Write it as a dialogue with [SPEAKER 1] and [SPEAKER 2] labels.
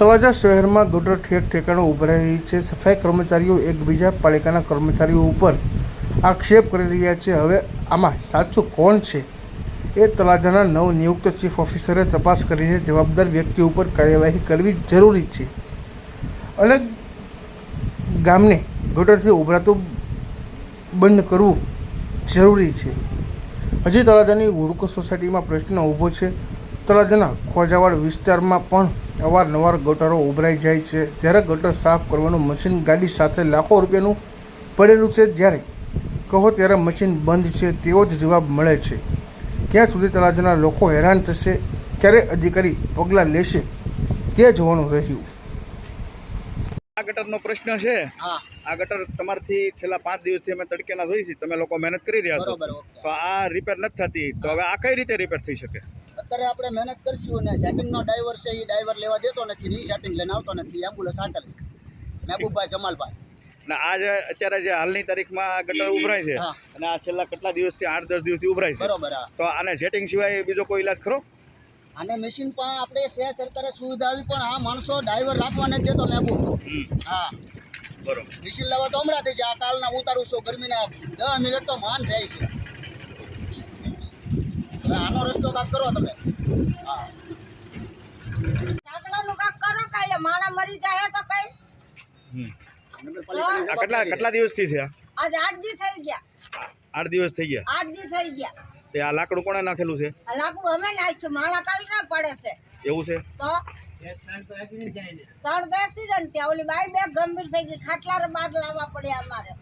[SPEAKER 1] તળાજા શહેરમાં ગટર ઠેક ઠેકાણો ઉભરાઈ રહી છે. સફાઈ કર્મચારીઓ એકબીજા પાલિકાના કર્મચારીઓ ઉપર આક્ષેપ કરી રહ્યા છે. હવે આમાં સાચું કોણ છે? એ તળાજાના નવનિયુક્ત ચીફ ઓફિસરે તપાસ કરીને જવાબદાર વ્યક્તિ ઉપર કાર્યવાહી કરવી જરૂરી છે. અને ગામને ગટરથી ઉભરાતું બંધ કરવું જરૂરી છે. હજી તળાજાની હુડકો સોસાયટીમાં પ્રશ્ન ઊભો છે. તળાજાના ખોજાવાડ વિસ્તારમાં પણ અવારનવાર ગટરો ઉભરાઈ જાય છે. જ્યારે ગટર સાફ કરવાનું મશીન ગાડી સાથે લાખો રૂપિયાનું પડેલું છે જ્યારે કહો ત્યારે મશીન બંધ છે તેવો જ જવાબ મળે છે. ક્યાં સુધી તળાજાના લોકો હેરાન થશે ક્યારે અધિકારી પગલાં લેશે તે જોવાનું રહ્યું.
[SPEAKER 2] આ ગટરનો પ્રશ્ન છે.
[SPEAKER 3] હા.
[SPEAKER 2] આ ગટર તમારથી છેલ્લા પાંચ દિવસથી અમે તડકેના જોઈ છીએ. તમે લોકો મહેનત કરી રહ્યા છો. તો આ રિપેર નથી થતી. તો હવે આ કઈ રીતે રિપેર થઈ શકે?
[SPEAKER 3] અત્યારે આપણે મહેનત કરશું અને સેટિંગનો ડ્રાઈવર છે એ ડ્રાઈવર લેવા દેતો નથી ને એ સેટિંગ લઈને આવતો નથી. એમ્બ્યુલન્સ હાકલ છે. મહેબૂબભાઈ જમાલભાઈ.
[SPEAKER 2] અને આ જે અત્યારે જે હાલની તારીખમાં આ ગટર ઉભરાય છે. અને આ છેલ્લા કેટલા દિવસથી આઠ દસ દિવસથી ઉભરાય છે.
[SPEAKER 3] બરોબર હા.
[SPEAKER 2] તો આને જેટિંગ સિવાય બીજો કોઈ ઇલાજ ખરો?
[SPEAKER 3] અને મશીન પણ આપણે છે સરકારે સુવિધા આવી પણ આ માણસો ડ્રાઈવર રાખવા નથી દેતો મહેબૂબ. હા.
[SPEAKER 2] બરોબર.
[SPEAKER 3] મશીન લેવા તો હમણાં થઈ જાય આ કાલના ઉતારું છું ગરમીના દસ મિનિટ તો માન રહે છે. હવે આનો કરો તમે. હા.
[SPEAKER 4] ઢાંકણાનું કાંઈક કરો કાંઈ માણા મરી જાય તો કઈ.
[SPEAKER 2] હમ.
[SPEAKER 3] નગરપાલિકાની
[SPEAKER 2] આ કેટલા કેટલા દિવસથી છે આ?
[SPEAKER 4] આઠ દી થઈ ગયા.
[SPEAKER 2] આઠ દિવસ થઈ ગયા?
[SPEAKER 4] આઠ દી થઈ ગયા.
[SPEAKER 2] તે આ લાકડું કોણે નાખેલું છે?
[SPEAKER 4] આ લાકડું અમે નાખ્યું માળા કાલ ના પડે છે.
[SPEAKER 2] એવું છે?
[SPEAKER 4] તો ત્રણ તો એક્સિડન્ટ થયા ઓલી બાઈ બે ગંભીર થઈ ગઈ ખાટલા બાદ લાવવા પડ્યા અમારે.